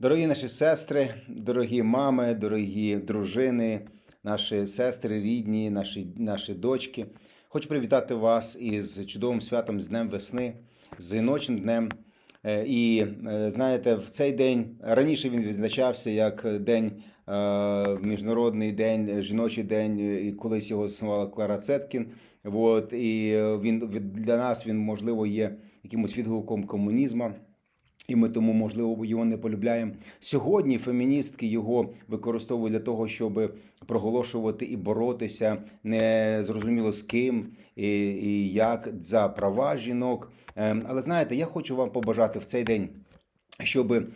Дорогі наші сестри, дорогі мами, дорогі дружини, наші сестри, рідні, наші, наші дочки. Хочу привітати вас із чудовим святом з Днем весни, з іночим днем. Е, І е, знаєте, в цей день раніше він відзначався як день, е, міжнародний день, жіночий день, і колись його заснувала Клара Цеткін. От, і він для нас він можливо є якимось відгуком комунізму. І ми тому, можливо, його не полюбляємо. Сьогодні феміністки його використовують для того, щоб проголошувати і боротися не зрозуміло з ким і, і як за права жінок. Ем, Але знаєте, я хочу вам побажати в цей день, щоб е,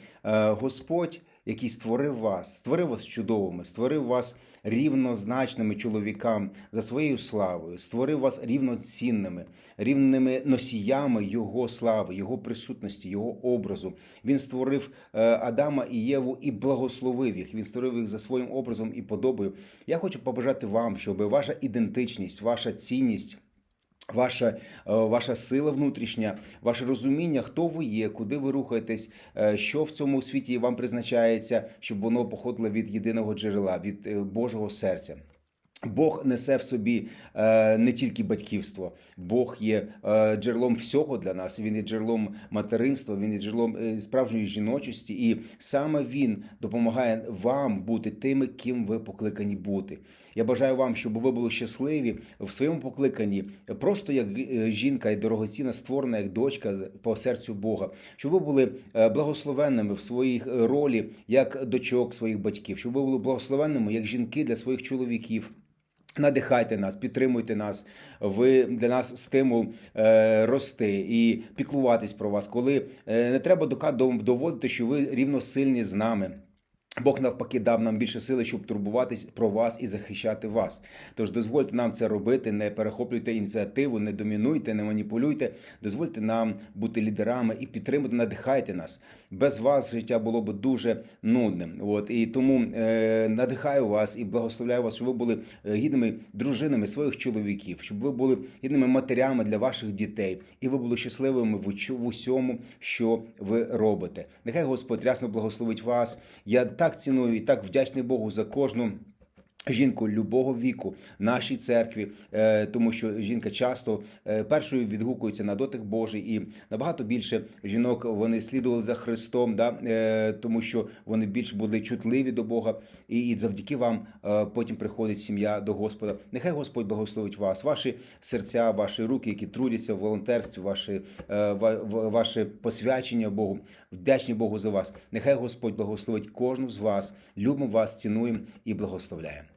Господь, який створив вас, створив вас чудовими, створив вас рівнозначними чоловікам за своєю славою, створив вас рівноцінними, рівними носіями Його слави, Його присутності, Його образу. Він створив е, Адама і Єву і благословив їх. Він створив їх за своїм образом і подобою. Я хочу побажати вам, щоб ваша ідентичність, ваша цінність. Ваша, е, ваша сила внутрішня, ваше розуміння, хто ви є, куди ви рухаєтесь, е, що в цьому світі вам призначається, щоб воно походило від єдиного джерела, від е, Божого серця. Бог несе в собі е, не тільки батьківство, Бог є е, джерелом всього для нас. Він є джерелом материнства, він є джерелом е, справжньої жіночості, і саме він допомагає вам бути тими, ким ви покликані бути. Я бажаю вам, щоб ви були щасливі в своєму покликанні, просто як жінка і дорогоцінна створена як дочка по серцю Бога, щоб ви були благословенними в своїх е, ролі як дочок своїх батьків, щоб ви були благословенними як жінки для своїх чоловіків. Надихайте нас, підтримуйте нас. Ви для нас стимул е, рости і піклуватись про вас, коли е, не треба доводити, що ви рівно сильні з нами. Бог навпаки дав нам більше сили, щоб турбуватись про вас і захищати вас. Тож дозвольте нам це робити, не перехоплюйте ініціативу, не домінуйте, не маніпулюйте. Дозвольте нам бути лідерами і підтримуйте, надихайте нас. Без вас життя було б дуже нудним. От і тому е, надихаю вас і благословляю вас, щоб ви були е, гідними дружинами своїх чоловіків, щоб ви були гідними матерями для ваших дітей, і ви були щасливими в усьому, що ви робите. Нехай Господь рясно благословить вас. Я так ціную і так вдячний Богу за кожну. Жінку любого віку нашій церкві, е, тому що жінка часто е, першою відгукується на дотик Божий, і набагато більше жінок вони слідували за Христом, да, е, тому що вони більш були чутливі до Бога, і, завдяки вам потім приходить сім'я до Господа. Нехай Господь благословить вас, ваші серця, ваші руки, які трудяться в волонтерстві, ваші, ва- ва- ваше посвячення Богу. Вдячні Богу за вас. Нехай Господь благословить кожну з вас. Любимо вас, цінуємо і благословляємо.